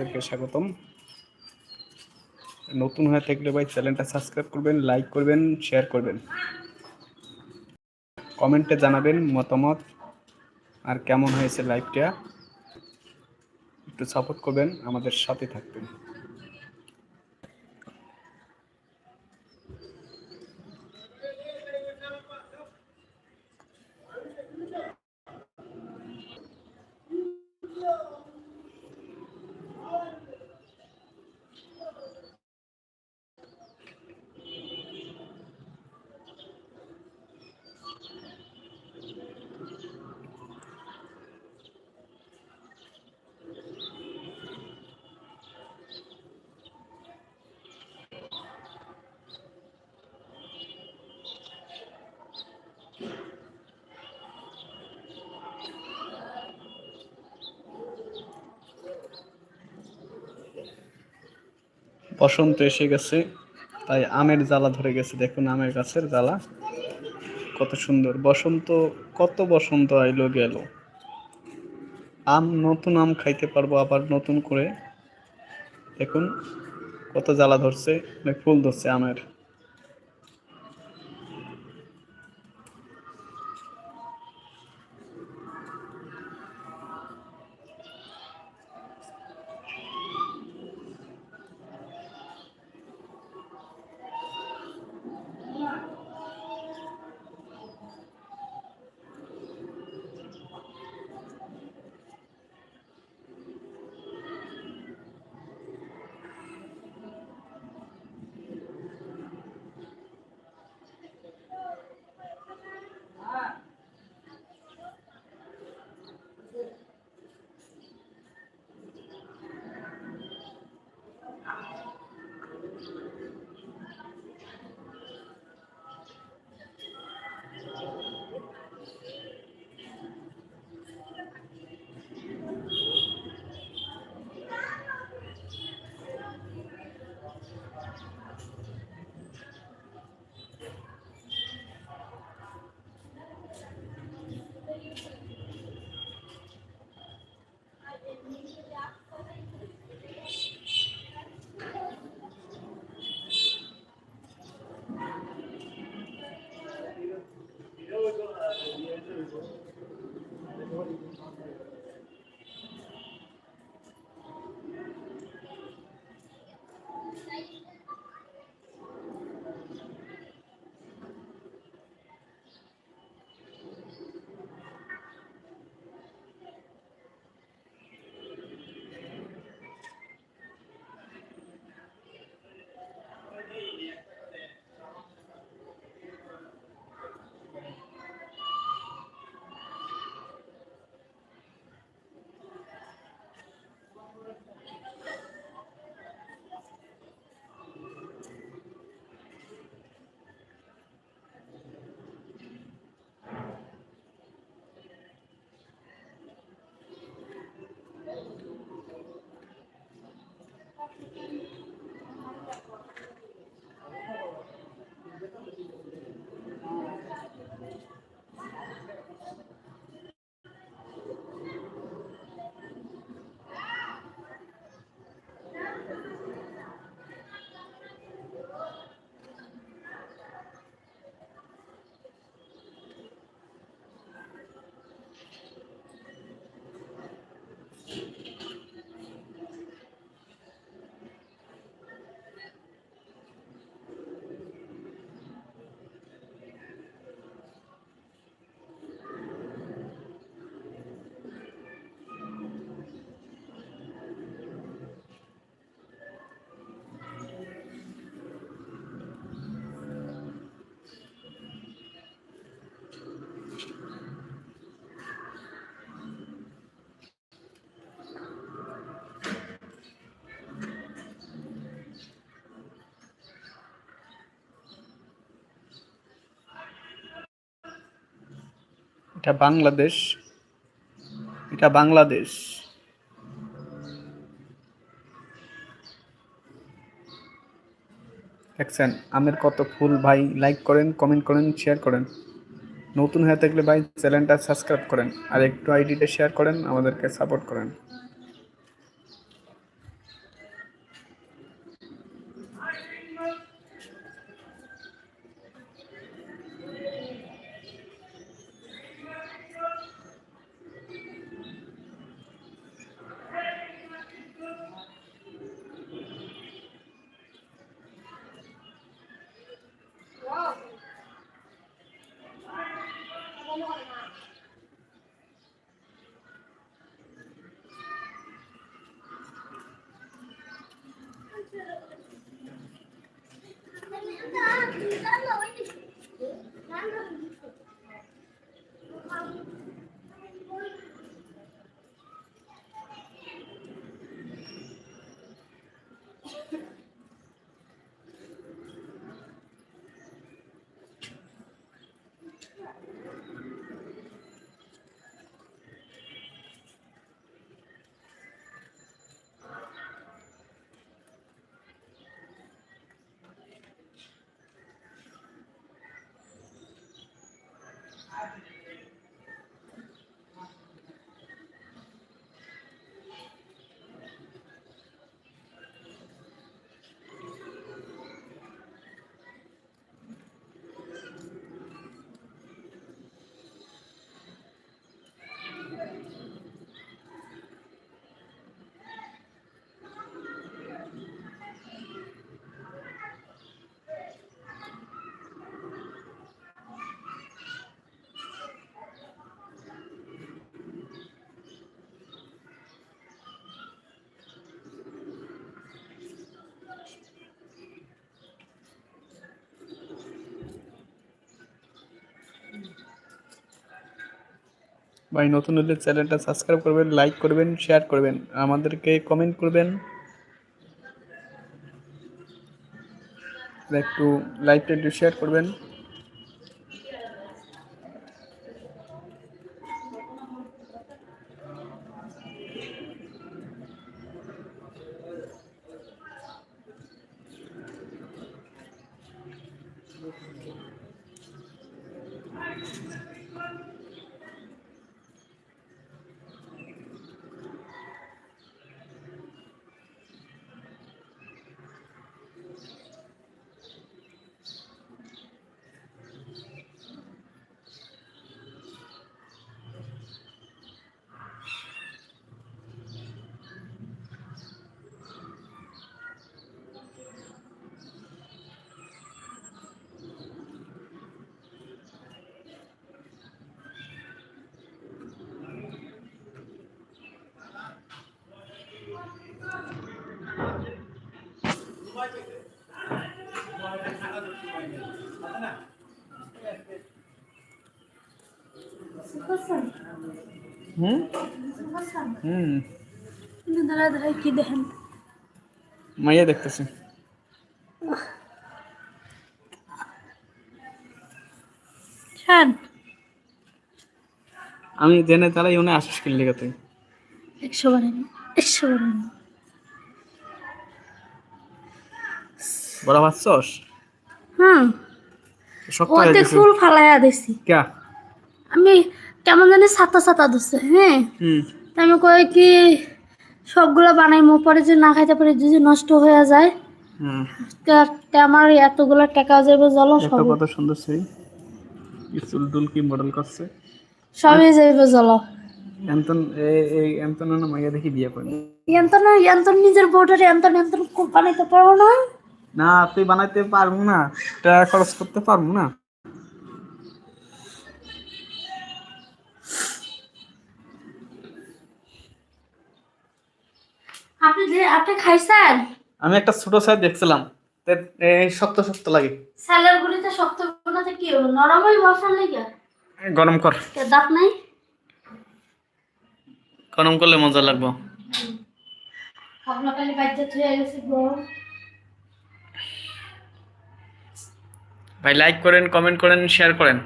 আপনাদেরকে স্বাগতম। নতুন হয়ে থাকলে ভাই চ্যানেলটা সাবস্ক্রাইব করবেন, লাইক করবেন, শেয়ার করবেন। কমেন্টে জানাবেন মতামত আর কেমন হয়েছে লাইভটা একটু সাপোর্ট করবেন, আমাদের সাথে থাকবেন। বসন্ত এসে গেছে, তাই আমের জ্বালা ধরে গেছে। দেখুন আমের গাছের জ্বালা, কত সুন্দর। বসন্ত, কত বসন্ত আইলো গেল। আম, নতুন আম খাইতে পারব আবার নতুন করে। দেখুন কত জ্বালা ধরছে অনেক ফুল ধরছে আমের। এটা বাংলাদেশ এটা বাংলাদেশ। দেখছেন, আমের কত ফুল, ভাই। লাইক করেন কমেন্ট করেন শেয়ার করেন। নতুন হয়ে থাকলে ভাই চ্যানেলটা সাবস্ক্রাইব করেন। আর একটু আইডিটা শেয়ার করেন, আমাদেরকে সাপোর্ট করেন। ভাই, নতুন হলে চ্যানেলটা সাবস্ক্রাইব করবেন লাইক করবেন শেয়ার করবেন। আমাদেরকে কমেন্ট করবেন। একটু লাইভটা একটু শেয়ার করবেন। হুম? হুম। দাঁড়া দাঁড়া কি দেখেন? মাইয়া দেখতেছি। আমি জেনে তারাই উনি আসিস কিনলে তুই একশো বারেন একশো বড় ভাবছস হুম। ওতে ফুল ফালাইয়া দিছি। আমি কেমন জানি ছাতা ছাতা দিচ্ছে হ্যাঁ? আমি কই কি সবগুলো বানাই মো পরে যে না খাইতে পারে যদি নষ্ট হয়ে যায় আমার এতগুলো টাকা যাবে জল সব কত সুন্দর সেই চুল টুল কি মডেল করছে? সবই যাবে জল এন্তন এই এন্তন না মাইয়া দেখি বিয়ে করে এন্তন এন্তন নিজের বউটারে এন্তন এন্তন বানাইতে পারো না না তুই বানাইতে পারব না। টাকা খরচ করতে পারব না। আপনি যে আপনি খাইছেন? আমি একটা ছোট সাইজ দেখছিলাম। শক্ত শক্ত লাগে। স্যালার গুলিতে শক্ত বানাতে কি হলো? নরমই বসার লেগে? গরম কর। দাঁত নাই? গরম করলে মজা লাগবে। আপনার কালি বাজ্যে হয়ে গেছে গরম ভাই লাইক করেন কমেন্ট করেন শেয়ার করেন।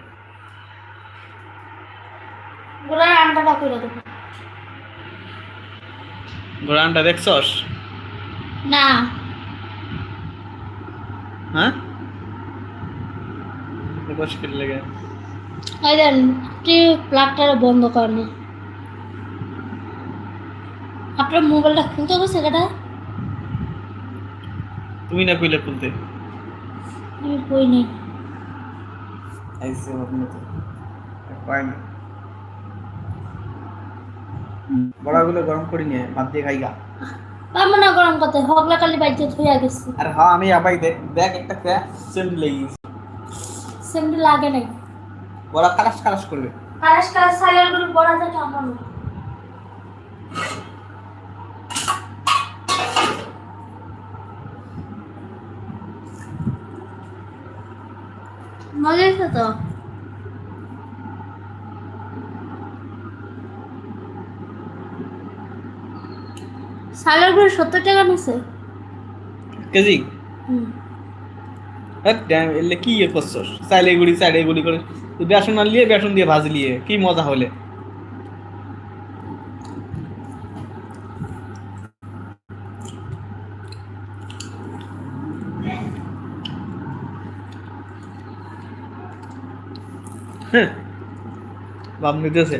গোরানটা দেখছস? না। হ্যাঁ? মুশকিল লেগে? এই দেন আপনি প্লাগটা বন্ধ করেন আপনার মোবাইলটা খুলতে তুমি না কইলে খুলতে? আমি কই নেই। আইসে আপনি তো পাই না বড়াগুলো গরম করি নিয়ে ভাত দিয়ে খাইগা পারব না গরম করতে হগলা কালি বাজ্যে হয়ে গেছে। আরে হ্যাঁ আমি আবাই দেখ দেখ একটা কে সেম লেগে গেছে। সেমনি লাগে নাই। বড়া খারাস খারাস করবে। কারাস কারাস সাইলেরগুলো বড়া থাকে আমার মজা তো? সালেরগুলো সত্তর টাকা নিছে। কেজি? হুম। হ্যাঁ কি ইয়ে করছস? চাইলে গুড়ি চাইলে গুড়ি করে। বেসন আনলিয়ে বেসন দিয়ে ভাজলিয়ে কি মজা হলে। বাপ নিতেছে।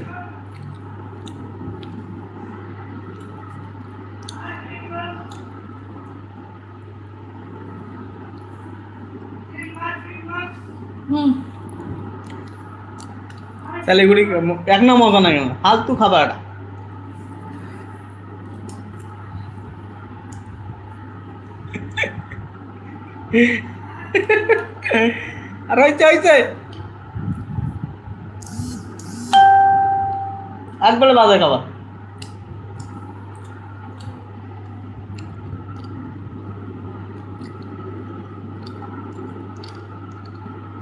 হুম। তাহলে এগুলি এক না মজা নাই কেন? ফালতু খাবার। আর হইছে হইছে। একবারে বাজে খাবার।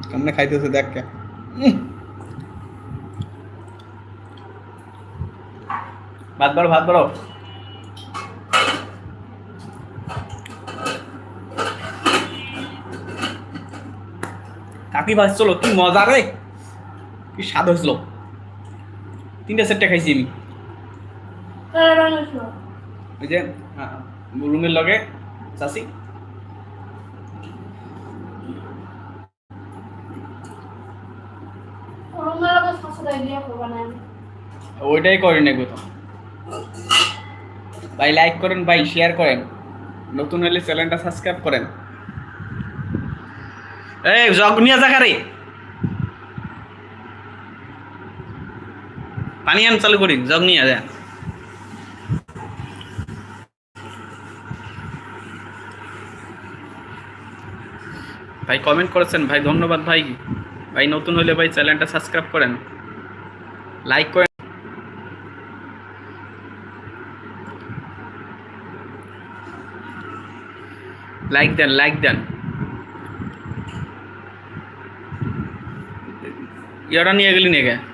কেমনে খাইতেছে দেখ কে। ভাত বাড়ো ভাত বাড়ো। কাকি ভাজছিল, কি মজা রে। কি স্বাদ হয়েছিল। তিনটা সেটটা খাইছি আমি। ওই যে রুমের লগে চাষি ওইটাই করেন তো ভাই লাইক করেন ভাই শেয়ার করেন। নতুন হলে চ্যানেলটা সাবস্ক্রাইব করেন। এই জগ নিয়ে যা রে পানি আন চালু করি জগ নিয়ে, যা। ভাই কমেন্ট করেছেন, ভাই, ধন্যবাদ, ভাই। ভাই, নতুন হলে ভাই, চ্যানেলটা সাবস্ক্রাইব করেন। লাইক করেন। লাইক দেন লাইক দেন। ইয়েটা নিয়ে গেলি নাকি?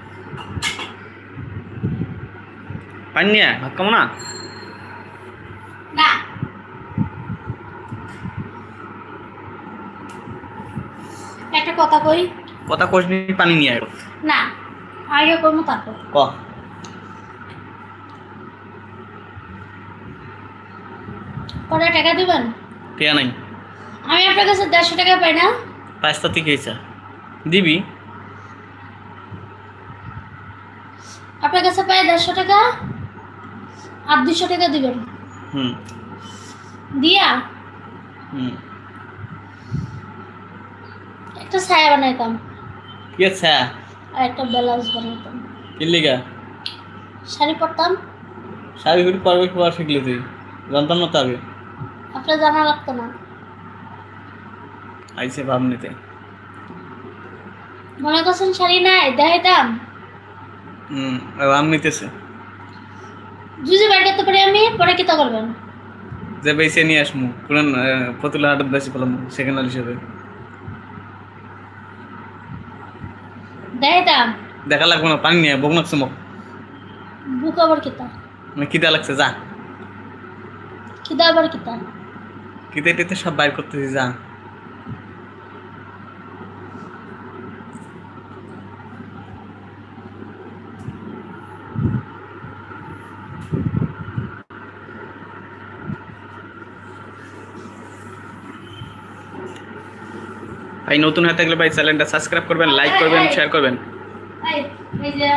পানি নিয়ে ভাত খাব না? একটা কথা কই? কথা নি পানি নিয়ে আয়। না আগে কইমু তারপর। ক? পরে টাকা দিবেন? টিয়া নাই। আমি আপনার কাছে দেড়শো টাকা পাই না। পাঁচটা থেকে ইচ্ছা দিবি? আপনার কাছে পাই দেড়শো টাকা। আর দুশো টাকা দিবেন হুম। দিয়া? হুম। একটা ছায়া বানাইতাম। কি আচ্ছা আর একটা ব্লাউজ বানাইতাম। কি লিগা? শাড়ি পরতাম। শাড়ি করে পারবে কি শিখলি তুই? জানতাম না আপনার জানা লাগতো না। আইসে ভাব নিতে। মনে করছেন শাড়ি নাই দেখাইতাম। হুম ভাব নিতেছে। জুজি বাইর করতে পারি আমি পরে কিতা করবেন? যে বেশি নিয়ে আসমু পুরান পতুলা হাটত বেশি পেলাম সেকেন্ড হ্যান্ড হিসেবে দেখাইতাম দেখা লাগবো না পানি নিয়ে বক নাকছে মোক বুক। আবার কিতা? মানে খিদা লাগছে যা। খিদা আবার কিতা? খিদে টিতে সব বাইর করতেছি যা। ভাই নতুন হয়ে থাকলে ভাই চ্যানেলটা সাবস্ক্রাইব করবেন লাইক করবেন শেয়ার করবেন। এই এই যে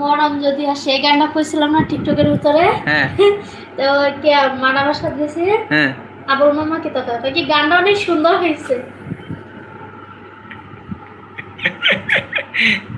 মরম যদি আসে এই গানটা কইছিলাম না টিকটকের ভিতরে? হ্যাঁ। তো কে মানা সাথে গেছে? হ্যাঁ। আবার মামা কি কথা কি গানটা অনেক সুন্দর হয়েছে।